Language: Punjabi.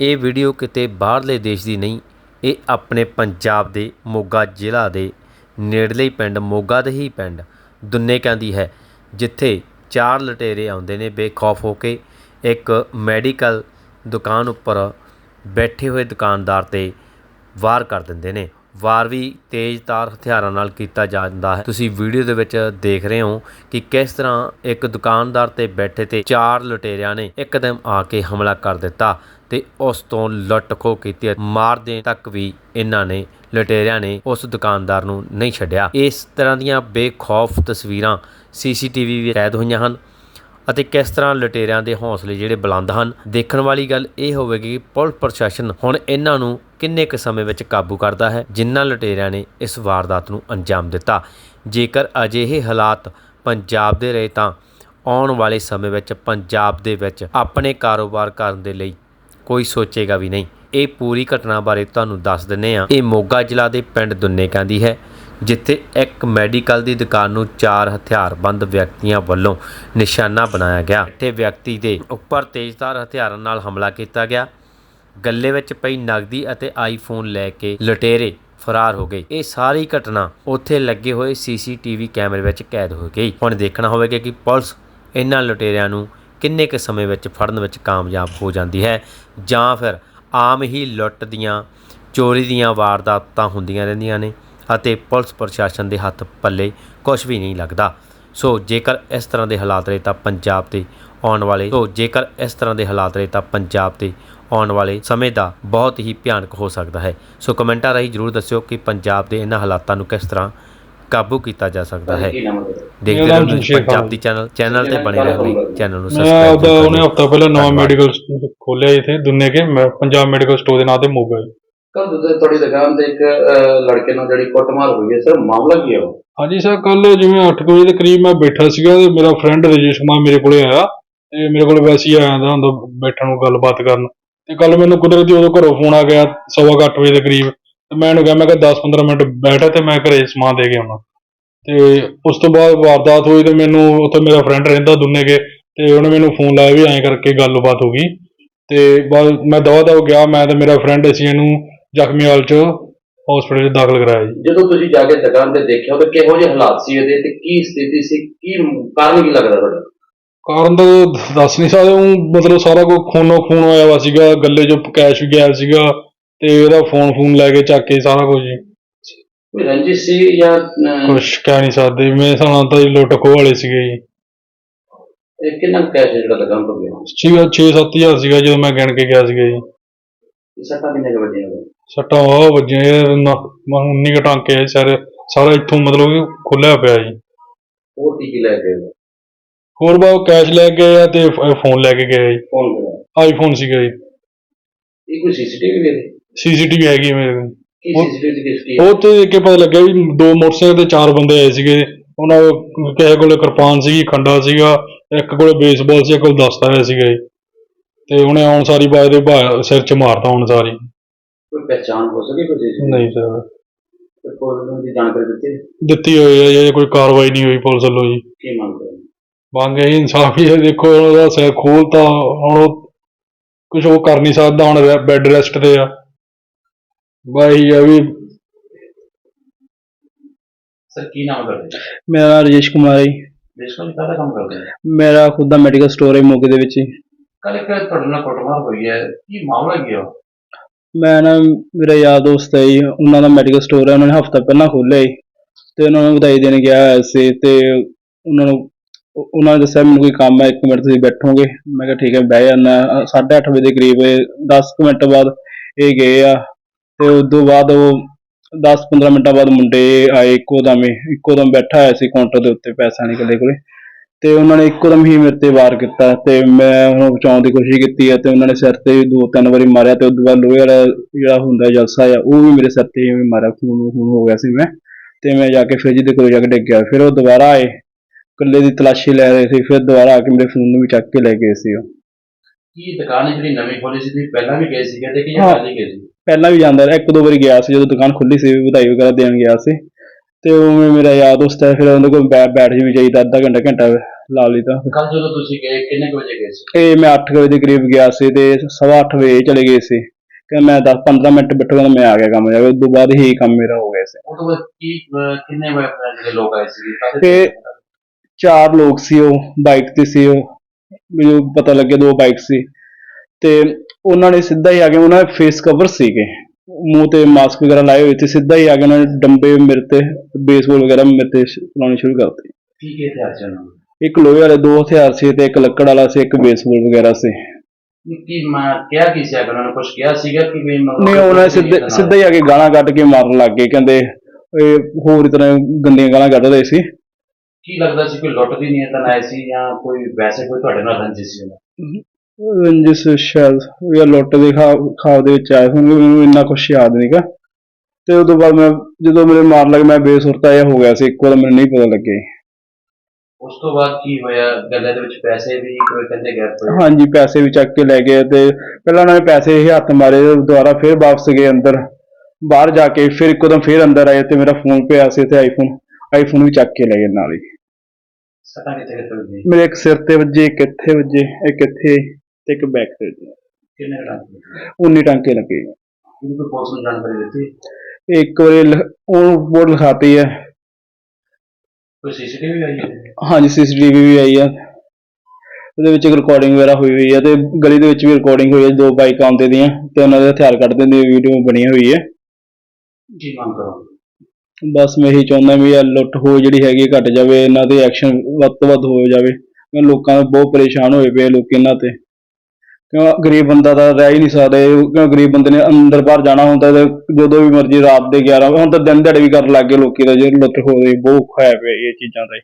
ਇਹ ਵੀਡੀਓ ਕਿਤੇ ਬਾਹਰਲੇ ਦੇਸ਼ ਦੀ ਨਹੀਂ, ਇਹ ਆਪਣੇ ਪੰਜਾਬ ਦੇ ਮੋਗਾ ਜ਼ਿਲ੍ਹਾ ਦੇ ਨੇੜਲੇ ਪਿੰਡ, ਮੋਗਾ ਦੇ ਹੀ ਪਿੰਡ ਦੁੰਨੇਕਾਂ ਕਹਿੰਦੀ ਹੈ, ਜਿੱਥੇ ਚਾਰ ਲਟੇਰੇ ਆਉਂਦੇ ਨੇ ਬੇਖੌਫ ਹੋ ਕੇ ਇੱਕ ਮੈਡੀਕਲ ਦੁਕਾਨ ਉੱਪਰ ਬੈਠੇ ਹੋਏ ਦੁਕਾਨਦਾਰ 'ਤੇ ਵਾਰ ਕਰ ਦਿੰਦੇ ਨੇ। ਵਾਰ ਵੀ ਤੇਜ਼ ਤਾਰ ਹਥਿਆਰਾਂ ਨਾਲ ਕੀਤਾ ਜਾਂਦਾ ਹੈ। ਤੁਸੀਂ ਵੀਡੀਓ ਦੇ ਵਿੱਚ ਦੇਖ ਰਹੇ ਹੋ ਕਿ ਕਿਸ ਤਰ੍ਹਾਂ ਇੱਕ ਦੁਕਾਨਦਾਰ ਤੇ ਬੈਠੇ ਤੇ ਚਾਰ ਲੁਟੇਰਿਆਂ ਨੇ ਇੱਕਦਮ ਆ ਕੇ ਹਮਲਾ ਕਰ ਦਿੱਤਾ। ਤੇ ਉਸ ਤੋਂ ਲੁੱਟ ਖੋਹ ਕੀਤੀ ਮਾਰ ਦੇਣ ਤੱਕ ਵੀ ਇਹਨਾਂ ਨੇ, ਲਟੇਰਿਆਂ ਨੇ ਉਸ ਦੁਕਾਨਦਾਰ ਨੂੰ ਨਹੀਂ ਛੱਡਿਆ। ਇਸ ਤਰ੍ਹਾਂ ਦੀਆਂ ਬੇਖੌਫ ਤਸਵੀਰਾਂ ਸੀਸੀਟੀਵੀ ਵੀ ਕੈਦ ਹੋਈਆਂ ਹਨ ਅਤੇ ਕਿਸ ਤਰ੍ਹਾਂ ਲਟੇਰਿਆਂ ਦੇ ਹੌਸਲੇ ਜਿਹੜੇ ਬੁਲੰਦ ਹਨ, ਦੇਖਣ ਵਾਲੀ ਗੱਲ ਇਹ ਹੋਵੇਗੀ ਕਿ ਪੁਲਿਸ ਪ੍ਰਸ਼ਾਸਨ ਹੁਣ ਇਹਨਾਂ ਨੂੰ ਕਿੰਨੇ ਕੁ ਸਮੇਂ ਵਿੱਚ ਕਾਬੂ ਕਰਦਾ ਹੈ, ਜਿਨ੍ਹਾਂ ਲਟੇਰਿਆਂ ਨੇ ਇਸ ਵਾਰਦਾਤ ਨੂੰ ਅੰਜਾਮ ਦਿੱਤਾ। ਜੇਕਰ ਅਜਿਹੇ ਹਾਲਾਤ ਪੰਜਾਬ ਦੇ ਰਹੇ ਤਾਂ ਆਉਣ ਵਾਲੇ ਸਮੇਂ ਵਿੱਚ, ਪੰਜਾਬ ਦੇ ਵਿੱਚ ਆਪਣੇ ਕਾਰੋਬਾਰ ਕਰਨ ਦੇ ਲਈ ਕੋਈ ਸੋਚੇਗਾ ਵੀ ਨਹੀਂ। ਇਹ ਪੂਰੀ ਘਟਨਾ ਬਾਰੇ ਤੁਹਾਨੂੰ ਦੱਸ ਦਿੰਨੇ ਆ ਇਹ ਮੋਗਾ ਜ਼ਿਲ੍ਹਾ ਦੇ ਪਿੰਡ ਦੁੰਨੇਕਾਂ ਦੀ ਹੈ, ਜਿੱਥੇ ਇੱਕ ਮੈਡੀਕਲ ਦੀ ਦੁਕਾਨ ਨੂੰ ਚਾਰ ਹਥਿਆਰਬੰਦ ਵਿਅਕਤੀਆਂ ਵੱਲੋਂ ਨਿਸ਼ਾਨਾ ਬਣਾਇਆ ਗਿਆ। ਤੇ ਵਿਅਕਤੀ ਦੇ ਉੱਪਰ ਤੇਜ਼ਧਾਰ ਹਥਿਆਰਾਂ ਨਾਲ ਹਮਲਾ ਕੀਤਾ ਗਿਆ। ਗੱਲੇ ਵਿੱਚ ਪਈ ਨਗਦੀ ਅਤੇ ਆਈਫੋਨ ਲੈ ਕੇ ਲੁਟੇਰੇ ਫਰਾਰ ਹੋ ਗਏ। ਇਹ ਸਾਰੀ ਘਟਨਾ ਉੱਥੇ ਲੱਗੇ ਹੋਏ ਸੀਸੀਟੀਵੀ ਕੈਮਰੇ ਵਿੱਚ ਕੈਦ ਹੋ ਗਈ। ਹੁਣ ਦੇਖਣਾ ਹੋਵੇਗਾ ਕਿ ਪੁਲਿਸ ਇਹਨਾਂ ਲੁਟੇਰਿਆਂ ਨੂੰ ਕਿੰਨੇ ਕੁ ਸਮੇਂ ਵਿੱਚ ਫੜਨ ਵਿੱਚ ਕਾਮਯਾਬ ਹੋ ਜਾਂਦੀ ਹੈ ਜਾਂ ਫਿਰ ਆਮ ਹੀ ਲੁੱਟ ਦੀਆਂ, ਚੋਰੀ ਦੀਆਂ ਵਾਰਦਾਤਾਂ ਹੁੰਦੀਆਂ ਰਹਿੰਦੀਆਂ ਨੇ ਅਤੇ ਪੁਲਿਸ ਪ੍ਰਸ਼ਾਸਨ ਦੇ ਹੱਥ ਪੱਲੇ ਕੁਝ ਵੀ ਨਹੀਂ ਲੱਗਦਾ। ਸੋ ਜੇਕਰ ਇਸ ਤਰ੍ਹਾਂ ਦੇ ਹਾਲਾਤ ਰਹੇ ਤਾਂ ਪੰਜਾਬ ਤੇ ਆਉਣ ਵਾਲੇ ਸੋ ਜੇਕਰ ਇਸ ਤਰ੍ਹਾਂ ਦੇ ਹਾਲਾਤ ਰਹੇ ਤਾਂ ਪੰਜਾਬ ਤੇ ਆਉਣ ਵਾਲੇ ਸਮੇਂ ਦਾ ਬਹੁਤ ਹੀ ਭਿਆਨਕ ਹੋ ਸਕਦਾ ਹੈ। ਸੋ ਕਮੈਂਟਾਂ ਰਾਹੀਂ ਜਰੂਰ ਦੱਸਿਓ ਕਿ ਪੰਜਾਬ ਦੇ ਇਹਨਾਂ ਹਾਲਾਤਾਂ ਨੂੰ ਕਿਸ ਤਰ੍ਹਾਂ ਕਾਬੂ ਕੀਤਾ ਜਾ ਸਕਦਾ ਹੈ? ਦੇਖਦੇ ਰਹੋ ਪੰਜਾਬ। ਦੀ ਚੈਨਲ ਚੈਨਲ ਤੇ ਬਣੇ ਰਹਿਣ ਲਈ ਚੈਨਲ ਨੂੰ ਸਬਸਕ੍ਰਾਈਬ ਜ਼ਰੂਰ ਉਹਨੇ। ਹਫਤਾ ਪਹਿਲਾਂ ਨਵਾਂ। ਮੈਡੀਕਲ ਖੋਲਿਆ ਇੱਥੇ ਦੁੰਨੇ ਕੇ ਪੰਜਾਬ ਮੈਡੀਕਲ ਸਟੋਰ ਦੇ ਨਾਂ ਤੇ ਮੋਗਾ ਜੀ ਕੱਲ ਤੁਹਾਡੀ ਦੁਕਾਨ ਤੇ ਇੱਕ ਲੜਕੇ ਨਾਲ ਜਿਹੜੀ ਕੁੱਟਮਾਰ ਹੋਈ ਹੈ ਸਰ ਮਾਮਲਾ ਕੀ ਹੈ ਉਹ ਹਾਂਜੀ ਸਰ ਕੱਲ ਜਿਵੇਂ 8 ਵਜੇ ਦੇ ਕਰੀਬ ਮੈਂ ਬੈਠਾ ਸੀਗਾ ਤੇ ਮੇਰਾ ਫਰੈਂਡ ਰਜੇਸ਼ ਕੁਮਾਰ ਮੇਰੇ ਕੋਲੇ ਆਇਆ ਤੇ ਮੇਰੇ ਕੋਲ ਵੈਸੇ ਹੀ ਆਇਆ ਹੁੰਦਾ ਹੁੰਦਾ ਬੈਠਣ ਨੂੰ ਗੱਲਬਾਤ ਕਰਨ ਤੇ ਕੱਲ ਮੈਨੂੰ ਕੁਦਰਤੀ ਉਦੋਂ ਘਰੋਂ ਫੋਨ ਆ ਗਿਆ ਸਵਾ ਕੁ ਅੱਠ ਵਜੇ ਦੇ ਕਰੀਬ ਤੇ ਮੈਂ ਉਹਨੂੰ ਕਿਹਾ ਮੈਂ ਕਿਹਾ 10-15 ਮਿੰਟ ਬੈਠਾ ਤੇ ਮੈਂ ਘਰੇ ਸਮਾਨ ਦੇ ਕੇ ਆਉਣਾ। ਤੇ ਉਸ ਤੋਂ ਬਾਅਦ ਵਾਰਦਾਤ ਹੋਈ ਤੇ ਮੈਨੂੰ ਉੱਥੇ ਮੇਰਾ ਫਰੈਂਡ ਰਹਿੰਦਾ ਦੁੰਨੇ ਕੇ ਤੇ ਉਹਨੇ ਮੈਨੂੰ ਫੋਨ ਲਾਇਆ ਵੀ ਐਂ ਕਰਕੇ ਗੱਲਬਾਤ ਹੋ ਗਈ। ਤੇ ਬਾਅਦ ਮੈਂ ਦਵਾ ਦਵਾ ਗਿਆ ਮੈਂ ਤੇ ਮੇਰਾ ਫਰੈਂਡ ਅਸੀਂ ਇਹਨੂੰ ਜ਼ਖਮੀ ਹਾਲ ਚ ਹਸਪੀਟਲ 'ਚ ਦਾਖਲ ਕਰਾਇਆ ਜੀ। ਜਦੋਂ ਤੁਸੀਂ ਜਾ ਕੇ ਦੁਕਾਨ ਤੇ ਦੇਖਿਆ ਉਹਦੇ ਕਿਹੋ ਜਿਹੇ ਹਾਲਾਤ ਸੀ ਉਹਦੇ ਤੇ ਕੀ ਸਥਿਤੀ ਸੀ? ਕੀ ਕਾਰਨ ਕੀ ਲੱਗਦਾ ਤੁਹਾਡਾ? ਕਾਰਨ ਤਾਂ ਦੱਸ ਨਹੀਂ ਸਕਦੇ ਉਹ ਮਤਲਬ ਸਾਰਾ ਕੁਝ ਖੂਨੋ ਖੂਨ ਹੋਇਆ ਵਾ ਸੀਗਾ ਗੱਲੇ 'ਚੋਂ ਕੈਸ਼ ਵੀ ਗਿਆ ਸੀਗਾ। ਤੇ ਇਹਦਾ ਫੋਨ ਫੋਨ ਲੈ ਕੇ ਚੱਕ ਕੇ ਸਾਰਾ ਕੁਝ ਕੋਈ ਰੰਜਿਸ਼ ਸੀ ਜਾਂ ਅਹ, ਕੁਝ ਕਹਿ ਨਹੀਂ ਸਕਦੇ। ਮੇਰੇ ਹਿਸਾਬ ਨਾਲ ਤਾਂ ਜੀ ਲੁੱਟ ਖੋਹ ਵਾਲੇ ਸੀਗੇ ਜੀ। ਇਹ ਕਿੰਨਾ ਕੈਸ਼ ਹੈ ਜਿਹੜਾ ਦੁਕਾਨ ਤੋਂ ਗਿਆ ਸੀਗਾ 6-7000 ਸੀਗਾ ਜਦੋਂ ਮੈਂ ਗਿਣ ਕੇ ਗਿਆ ਸੀਗਾ ਜੀ। ਸੱਟਾਂ ਕਿੰਨੇ ਕੁ ਵੱਜੀਆਂ ਉਹਦੇ? ਸੱਟਾਂ ਉਹ ਵੱਜੀਆਂ ਇਹ ਨਾ- ਮੈਂ 19 ਕੁ ਟਾਂਕੇ ਆ ਸਾਰੇ। ਸਾਰਾ ਇੱਥੋਂ ਮਤਲਬ ਕਿ ਖੁੱਲਿਆ ਪਿਆ ਜੀ। ਹੋਰ ਕੀ ਕੀ ਲੈ ਕੇ ਗਏ ਹੋਰ ਬਾ ਕੈਸ਼ ਲੈ ਕੇ ਗਏ ਆ ਤੇ ਫੋਨ ਲੈ ਕੇ ਗਏ ਜੀ। ਫੋਨ ਕਰਿਆ ਆਈਫੋਨ ਸੀਗਾ ਜੀ। ਇਹ ਕੋਈ ਸੀਸੀਟੀਵੀ ਵੀ ਹੈ? ਸੀਸੀਟੀਵੀ ਹੈਗੀ ਮੇਰੇ ਕੋਲ ਉਹ- ਉਹ ਤੇ ਕੇ ਪਤਾ ਲੱਗਿਆ ਵੀ ਦੋ ਮੋਟਰਸਾਈਕਲ ਤੇ ਚਾਰ ਬੰਦੇ ਆਏ ਸੀਗੇ। ਉਹਨਾਂ ਕੋਲ ਕਿਸੇ ਕੋਲੇ ਕਿਰਪਾਨ ਸੀਗੀ ਖੰਡਾ ਸੀਗਾ ਇੱਕ ਕੋਲੇ ਬੇਸਬਾਲ ਸੀ ਇੱਕ ਕੋਲ ਦਸਤਾ ਹੋਇਆ ਸੀਗਾ ਜੀ। ਤੇ ਉਹਨੇ ਆਉਣ ਸਾਰੀ ਬਾਜ ਦੇ ਭਾ- ਸਿਰ 'ਚ ਮਾਰਤਾ ਹੁਣ ਸਾਰੀ। ਕੋਈ ਪਹਿਚਾਣ ਹੋ ਸਕੀ ਕੋਈ ਨਹੀਂ ਸਰ। ਕੋਈ ਦੀ ਜਾਣਕਾਰੀ ਦਿੱਤੀ? ਦਿੱਤੀ ਹੋਈ ਹੈ ਜੇ ਕੋਈ ਕਾਰਵਾਈ ਨਹੀਂ ਹੋਈ ਪੁਲਿਸ ਵੱਲੋਂ ਜੀ। ਕੀ ਮੰਗਦੇ ਹੋ? ਮੰਗ ਇਹ ਇਨਸਾਫ ਹੀ ਹੈ ਦੇਖੋ ਉਹਦਾ ਸਿਰ ਖੋਲਤਾ ਹੁਣ ਉਹ ਕੁਝ ਉਹ ਕਰ ਨਹੀਂ ਸਕਦਾ ਹੁਣ ਬੈੱਡ ਰੈਸਟ ਤੇ ਆ। ਬਾਈ ਵੀ। ਸਰ ਕੀ ਨਾਮ ਕਰਦੇ ਮੇਰਾ ਨਾਮ ਰਜੇਸ਼ ਕੁਮਾਰ ਹੈ ਜੀ। ਕਾਹਦਾ ਕੰਮ ਕਰਦੇ ਮੇਰਾ ਖੁਦ ਦਾ ਮੈਡੀਕਲ ਸਟੋਰ ਹੈ ਮੋਗੇ ਦੇ ਵਿੱਚ ਹੀ। ਕੱਲ ਇੱਕ ਤੁਹਾਡੇ ਨਾਲ ਕੁੱਟਮਾਰ ਹੋਈ ਹੈ। ਕੀ ਮਾਮਲਾ ਕੀ ਹੈ ਉਹ? ਮੈਂ ਨਾ ਮੇਰਾ ਯਾਰ ਦੋਸਤ ਹੈ ਜੀ, ਉਹਨਾਂ ਦਾ ਮੈਡੀਕਲ ਸਟੋਰ ਹੈ ਉਹਨਾਂ ਨੇ ਹਫਤਾ ਪਹਿਲਾਂ ਖੋਲ੍ਹਿਆ ਜੀ। ਤੇ ਉਹਨਾਂ ਨੂੰ ਵਧਾਈ ਦੇਣ ਗਿਆ ਹੋਇਆ ਸੀ ਤੇ ਉਹਨਾਂ ਨੂੰ ਉਹ- ਉਹਨਾਂ ਨੇ ਦੱਸਿਆ ਮੈਨੂੰ ਕੋਈ ਕੰਮ ਹੈ ਇੱਕ ਮਿੰਟ ਤੁਸੀਂ ਬੈਠੋਗੇ। ਮੈਂ ਕਿਹਾ ਠੀਕ ਹੈ ਬਹਿ ਜਾਂਦਾ। 8:30 ਵਜੇ ਦੇ ਕਰੀਬ 10 ਮਿੰਟ ਬਾਅਦ ਇਹ ਗਏ ਆ। ਤੇ ਉਸ ਤੋਂ ਬਾਅਦ ਉਹ 10-15 ਮਿੰਟਾਂ ਬਾਅਦ ਮੁੰਡੇ ਆਏ ਇੱਕੋ ਦਮ ਹੀ ਇੱਕੋ ਦਮ ਬੈਠਾ ਹੋਇਆ ਸੀ ਕਾਊਂਟਰ ਦੇ ਉੱਤੇ ਪੈਸਾ ਨਹੀਂ ਇਕੱਲੇ ਕੋਲੇ। ਤੇ ਉਹਨਾਂ ਨੇ ਇੱਕੋ ਦਮ ਹੀ ਮੇਰੇ ਤੇ ਵਾਰ ਕੀਤਾ ਤੇ ਮੈਂ ਉਹਨੂੰ ਬਚਾਉਣ ਦੀ ਕੋਸ਼ਿਸ਼ ਕੀਤੀ ਹੈ ਤੇ ਉਹਨਾਂ ਨੇ ਸਿਰ ਤੇ ਦੋ ਤਿੰਨ ਵਾਰੀ ਮਾਰਿਆ ਤੇ ਉਸ ਤੋਂ ਬਾਅਦ ਲੋਹੇ ਵਾਲਾ ਜਿਹੜਾ ਹੁੰਦਾ ਜਲਸਾ ਆ ਉਹ ਵੀ ਮੇਰੇ ਸਿਰ ਤੇ ਹੀ ਮਾਰਿਆ ਖੂਨ ਖੂਨ ਹੋ ਗਿਆ ਸੀ ਮੈਂ। ਤੇ ਮੈਂ ਜਾ ਕੇ ਫ੍ਰਿਜ ਦੇ ਕੋਲ ਜਾ ਕੇ ਡਿੱਗ ਗਿਆ। ਫਿਰ ਉਹ ਦੁਬਾਰਾ ਆਏ ਇਕੱਲੇ ਦੀ ਤਲਾਸ਼ੀ ਲੈ ਰਹੇ ਸੀ ਫਿਰ ਦੁਬਾਰਾ ਆ ਕੇ ਮੇਰੇ ਫੋਨ ਨੂੰ ਵੀ ਚੱਕ ਕੇ ਲੈ ਗਏ ਸੀ ਉਹ। ਕੀ ਦੁਕਾਨ ਜਿਹੜੀ ਨਵੀਂ ਖੋਲੀ ਸੀ? ਤੁਸੀਂ ਪਹਿਲਾਂ ਵੀ ਗਏ ਤੇ ਕਿ। ਜਾਂ ਪਹਿਲਾਂ ਗਏ ਸੀ? ਪਹਿਲਾਂ ਵੀ ਜਾਂਦਾ ਰਿਹਾ ਇੱਕ ਦੋ ਵਾਰੀ ਗਿਆ ਸੀ ਜਦੋਂ ਦੁਕਾਨ ਖੁੱਲੀ ਸੀ ਵਧਾਈ ਵਗੈਰਾ ਦੇਣ ਗਿਆ ਸੀ। ਤੇ ਉਹ ਮੇਰਾ ਯਾਰ ਦੋਸਤ ਹੈ ਫਿਰ ਉਹਦੇ ਕੋਲ ਬੈ- ਬੈਠ ਵੀ ਜਾਈਦਾ ਅੱਧਾ ਘੰਟਾ ਘੰਟਾ ਲਾਲੀ ਤਾਂ। ਕੱਲ ਜਦੋਂ ਤੁਸੀਂ ਗਏ ਕਿੰਨੇ ਕੁ ਵਜੇ ਗਏ ਸੀ? ਇਹ ਮੈਂ 8 ਵਜੇ ਦੇ ਕਰੀਬ ਗਿਆ ਸੀ ਤੇ ਸਵਾ ਅੱਠ ਵਜੇ ਚਲੇ ਗਏ ਸੀ। ਕਿ ਮੈਂ 10 15 ਮਿੰਟ ਬੈਠੂਗਾ ਤਾਂ ਮੈਂ ਆ ਗਿਆ ਕੰਮ ਜਾ ਕੇ ਉਸ ਤੋਂ ਬਾਅਦ ਹੀ ਕੰਮ ਮੇਰਾ ਹੋ ਗਿਆ ਸੀ। ਉਹ ਤੋਂ ਬਾਅਦ ਕੀ ਅਹ ਕਿੰਨੇ ਵਜੇ ਜਿਹੜੇ ਲੋਕ ਆਏ ਸੀ ਤੇ ਚਾਰ ਲੋਕ ਸੀ ਉਹ ਬਾਈਕ ਤੇ ਸੀ ਉਹ। ਮੈਨੂੰ ਪਤਾ ਲੱਗਿਆ ਦੋ ਬਾਈਕ ਸੀ। ਤੇ ਉਹਨਾਂ ਨੇ ਸਿੱਧਾ ਹੀ ਆ ਕੇ ਉਹਨਾਂ ਦੇ ਫੇਸ ਕਵਰ ਸੀਗੇ। ਮੂੰਹ ਤੇ ਮਾਸਕ ਵਗੈਰਾ ਲਾਏ ਹੋਏ ਸੀ ਸਿੱਧਾ ਹੀ ਆ ਕੇ ਉਹਨਾਂ ਨੇ ਡੰਬੇ ਮੇਰੇ ਤੇ ਬੇਸਬਾਲ ਵਗੈਰਾ ਮੇਰੇ ਤੇ ਚਲਾਉਣੇ ਸ਼ੁਰੂ ਕਰਤੇ ਕੀ ਕੀ ਹਥਿਆਰ ਸੀ ਉਹਨਾਂ ਕੋਲ? ਇੱਕ ਲੋਹੇ ਵਾਲੇ ਦੋ ਹਥਿਆਰ ਸੀ ਤੇ ਇੱਕ ਲੱਕੜ ਵਾਲਾ ਸੀ ਇੱਕ ਬੇਸਬਾਲ ਵਗੈਰਾ ਸੀ। ਕੀ ਮੈਂ ਕਿਹਾ ਕੀ ਸੀ ਅਗਰ ਉਹਨਾਂ ਨੇ ਕੁਝ ਕਿਹਾ ਸੀਗਾ ਕਿ ਵੀ ਮਤਲਬ ਨਹੀਂ ਉਹਨਾਂ ਨੇ ਸਿੱਧੇ ਸਿੱਧਾ ਹੀ ਆ ਕੇ ਗਾਲਾਂ ਕੱਢ ਕੇ ਮਾਰਨ ਲੱਗ ਗਏ ਕਹਿੰਦੇ ਇਹ ਹੋਰ ਹੀ ਤਰ੍ਹਾਂ ਗੰਦੀਆਂ ਗਾਲਾਂ ਕੱਢ ਰਹੇ ਸੀ। ਕੀ ਲੱਗਦਾ ਸੀ ਕੋਈ ਲੁੱਟ ਦੀ ਨੀਅਤ ਨਾਲ ਆਏ ਸੀ ਜਾਂ ਕੋਈ ਵੈਸੇ ਕੋਈ ਤੁਹਾਡੇ ਨਾਲ ਰੰਜਿਸ਼ ਸੀ? ਉਹਨਾਂ ਰੰਜਿਸ ਸ਼ਾਇਦ ਜਾਂ ਲੁੱਟ ਦੇ ਖਾ ਖਾਬ ਦੇ ਵਿੱਚ ਆਏ ਹੋਣਗੇ ਮੈਨੂੰ ਇੰਨਾ ਕੁਛ ਯਾਦ ਨਹੀਂਗਾ ਤੇ ਉਦੋਂ ਬਾਅਦ ਮੈਂ ਜਦੋਂ ਮੇਰੇ ਮਾਰ ਲੱਗ ਮੈਂ ਬੇਸੁਰਤਾ ਜਿਹਾ ਹੋ ਗਿਆ ਸੀ ਇੱਕ ਵਾਰ ਮੈਨੂੰ ਨਹੀਂ ਪਤਾ ਲੱਗੇ ਉਸ ਤੋਂ ਬਾਅਦ ਕੀ ਹੋਇਆ? ਗੱਲੇ ਦੇ ਵਿੱਚ ਪੈਸੇ ਵੀ ਕੋਈ ਕਹਿੰਦੇ ਗੈਪ ਹੋਏ ਹਾਂਜੀ ਪੈਸੇ ਵੀ ਚੱਕ ਕੇ ਲੈ ਗਏ ਤੇ ਪਹਿਲਾਂ ਉਹਨਾਂ ਨੇ ਪੈਸੇ ਹੀ ਹੱਥ ਮਾਰੇ ਦੁਬਾਰਾ ਫਿਰ ਵਾਪਸ ਗਏ ਅੰਦਰ। ਬਾਹਰ ਜਾ ਕੇ ਫਿਰ ਇੱਕਦਮ ਫਿਰ ਅੰਦਰ ਆਏ ਤੇ ਮੇਰਾ ਫੋਨ ਪਿਆ ਸੀ ਤੇ ਆਈਫੋਨ ਆਈਫੋਨ ਵੀ ਚੱਕ ਕੇ ਲੈ ਗਏ ਨਾਲ ਹੀ। ਸੱਟਾਂ ਕਿੱਥੇ ਕਿੱਥੇ ਮੇਰੇ ਇੱਕ ਸਿਰ ਤੇ ਵੱਜੇ ਇੱਕ ਇੱਥੇ ਵੱਜੇ ਇੱਕ ਇੱਥੇ। ਤੇ ਇੱਕ ਬੈਕ ਤੇ। ਕਿੰਨੇ ਟਾਂਕੇ 19 ਟਾਂਕੇ ਲੱਗੇ। ਕੋਈ ਪੁਲਿਸ ਨੂੰ ਜਾਣਕਾਰੀ ਦਿੱਤੀ? ਇੱਕ ਵਾਰੀ ਲ- ਉਹ ਬੋਰਡ ਲਿਖਾਤੀ ਹੈ। ਕੋਈ ਸੀਸੀਟੀਵੀ ਆਈ ਹੈ? ਹਾਂਜੀ ਸੀਸੀਟੀਵੀ ਵੀ ਆਈ ਆ ਉਹਦੇ ਵਿੱਚ ਰਿਕਾਰਡਿੰਗ ਵਗੈਰਾ ਹੋਈ ਹੋਈ ਹੈ ਤੇ ਗਲੀ ਦੇ ਵਿੱਚ ਵੀ ਰਿਕਾਰਡਿੰਗ ਹੋਈ ਹੈ ਦੋ ਬਾਈਕ ਆਉਂਦੇ ਦੀਆਂ ਤੇ ਉਹਨਾਂ ਦੇ ਹਥਿਆਰ ਕੱਢਦੇ ਦੀ ਵੀਡੀਓ ਬਣੀ ਹੋਈ ਹੈ। ਕੀ ਮੰਗ ਕਰੋ ਬਸ ਮੈਂ ਇਹੀ ਚਾਹੁੰਦਾ ਵੀ ਇਹ ਲੁੱਟ ਹੋ ਜਿਹੜੀ ਹੈਗੀ ਹੈ ਘਟ ਜਾਵੇ ਇਹਨਾਂ ਦੇ ਐਕਸ਼ਨ ਵੱਧ ਤੋਂ ਵੱਧ ਹੋ ਜਾਵੇ। ਲੋਕਾਂ ਬਹੁਤ ਪਰੇਸ਼ਾਨ ਹੋਏ ਪਏ ਆ ਲੋਕ ਇਹਨਾਂ ਤੇ। ਗਰੀਬ ਬੰਦਾ ਤਾਂ ਰਹਿ ਹੀ ਨਹੀਂ ਸਕਦਾ, ਕਿਉਂ ਗਰੀਬ ਬੰਦੇ ਨੇ ਅੰਦਰ ਬਾਹਰ ਜਾਣਾ ਹੁੰਦਾ ਤੇ ਜਦੋਂ ਵੀ ਮਰਜ਼ੀ ਰਾਤ ਦੇ 11 ਹੁਣ ਤਾਂ ਦਿਨ ਦਿਹਾੜੇ ਵੀ ਕਰਨ ਲੱਗ ਗਏ ਲੋਕੀ ਦਾ ਜੇ ਲੁੱਟ ਹੋ ਰਹੀ ਬਹੁਤ ਔਖਾ ਹੈ ਪਿਆ ਇਹ ਚੀਜ਼ਾਂ ਦਾ